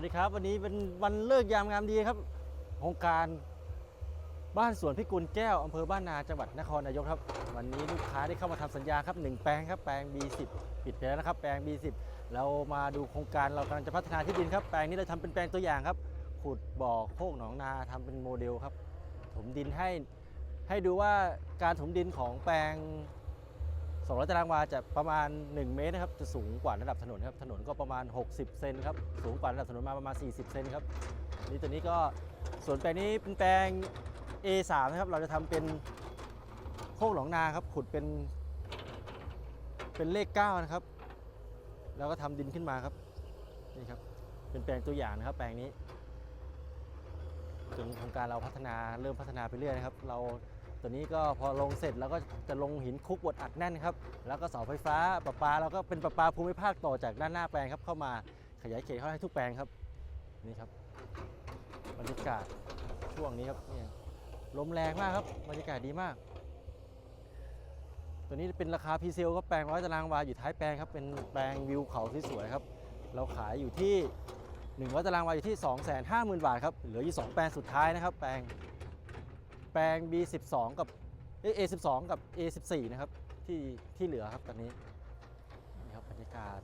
วัสดีครับ วันนี้เป็นวันเลิกยามงามดีครับโครงการบ้านสวนพิกุลแก้วอำเภอบ้านนาจังหวัดนครนายกครับ วันนี้ลูกค้าได้เข้ามาทำสัญญาครับหนึ่งแปลงครับแปลง B10 ปิดไปแล้วนะครับ แปลง B10 เรามาดูโครงการเรากำลังจะพัฒนาที่ดินครับแปลงนี้เราทำเป็นแปลงตัวอย่างครับ ขุดบ่อโคกหนองนาทำเป็นโมเดลครับ ถมดินให้ให้ดูว่าการถมดินของแปลง 200 ตารางวาจะประมาณ 1 เมตรนะครับ จะสูงกว่าระดับถนนครับ ถนนก็ประมาณ 60 เซนครับ สูงกว่าระดับถนนมาประมาณ 40 เซนครับ นี่ตัวนี้ก็ส่วนแปลงนี้เป็นแปลง A3 นะครับ เราจะทำเป็นโคกหนองนาครับ ขุดเป็น เป็นเลข 9 นะครับ แล้วก็ทำดินขึ้นมาครับ นี่ครับ เป็นแปลงตัวอย่างนะครับ แปลงนี้จนโครงการเราพัฒนาเริ่มพัฒนาไปเรื่อยนะครับ เรา ตัวนี้ก็พอลงเสร็จแล้วก็จะลงหินคุกบดอัดแน่นครับ แล้วก็เสาไฟฟ้าประปาเราก็เป็นประปาภูมิภาคต่อจากด้านหน้าแปลงครับเข้ามาขยายเขตเข้าให้ทุกแปลงครับนี่ครับบรรยากาศช่วงนี้ครับเนี่ยลมแรงมากครับบรรยากาศดีมาก ตัวนี้เป็นราคาพีเซลก็แปลงร้อยตารางวาอยู่ท้ายแปลงครับเป็นแปลงวิวเขาที่สวยครับ เราขายอยู่ที่100ตารางวาอยู่ที่ 250,000 บาทครับเหลืออยู่สองแปลงสุดท้ายนะครับ แปลง แปลง B12 กับเอ้ย A12 กับ A14 นะครับที่ที่เหลือครับตอนนี้นี่ครับบรรยากาศ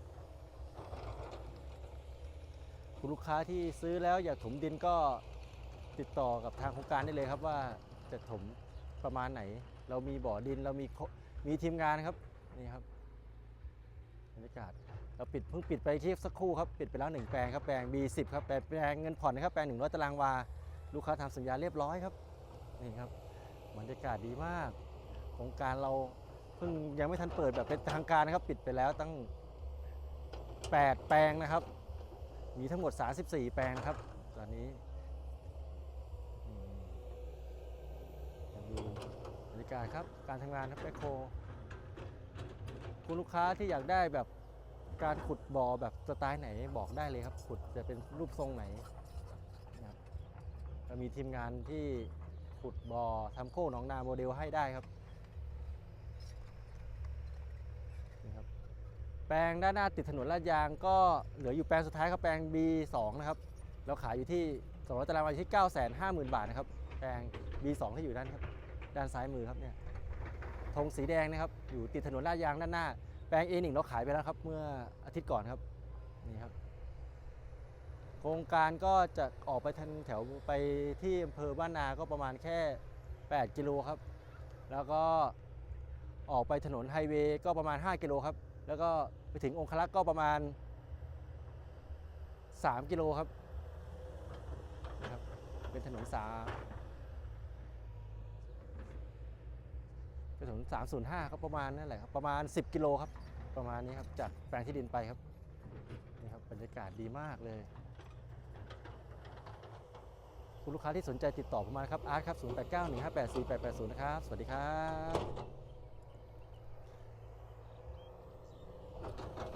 คุณลูกค้าที่ซื้อแล้วอยากถมดินก็ติดต่อกับทางโครงการได้เลยครับว่าจะถมประมาณไหน เรามีบ่อดินเรามีมีทีมงานครับนี่ครับบรรยากาศเราปิดเพิ่งปิดไปที่สักครู่ครับปิดไปแล้วหนึ่งแปลงครับแปลง B10 ครับแปลงแปลงเงินผ่อนนะครับแปลง100ตารางวาลูกค้าทำสัญญาเรียบร้อยครับ นี่ครับบรรยากาศดีมากโครงการเราเพิ่งยังไม่ทันเปิดแบบเป็นทางการนะครับ ปิดไปแล้วตั้ง 8 แปลงนะครับ มีทั้งหมด 34 แปลงครับ ตอนนี้ดูบรรยากาศครับการทำงานครับแบคโคคุณลูกค้าที่อยากได้แบบการขุดบ่อแบบสไตล์ไหนบอกได้เลยครับ ขุดจะเป็นรูปทรงไหนนะครับมีทีมงานที่ ขุดบ่อทำโค้งหนองนาโมเดลให้ได้ครับนี่ครับ แปลงด้านหน้าติดถนนลาดยางก็เหลืออยู่แปลงสุดท้ายครับแปลง B2 นะครับเราขายอยู่ที่200ตารางวาอยู่ที่ 950,000 บาทนะครับ แปลง B2 ที่อยู่ด้านครับ ด้านซ้ายมือครับเนี่ยธงสีแดงนะครับ อยู่ติดถนนลาดยางด้านหน้า แปลง A1 เราขายไปแล้วครับ เมื่ออาทิตย์ก่อนครับ นี่ครับ ครงการก็จะออกไปทางแถวไปที่อำเภอบ้านนาก็ประมาณแค่ 8 กิโลครับ แล้วก็ออกไปถนนไฮเวย์ก็ประมาณ 5 กิโลครับ แล้วก็ไปถึงองคลักษ์ก็ประมาณ 3 กิโลครับนะครับ เป็นถนนสาเป็นถนน 305ครับประมาณนั่นแหละครับประมาณ 10 กิโลครับ ประมาณนี้ครับจากแปลงที่ดินไปครับนี่ครับบรรยากาศดีมากเลย คุณลูกค้าที่สนใจติดต่อผมมาครับอาร์ตครับ0891584880 นะครับ สวัสดีครับ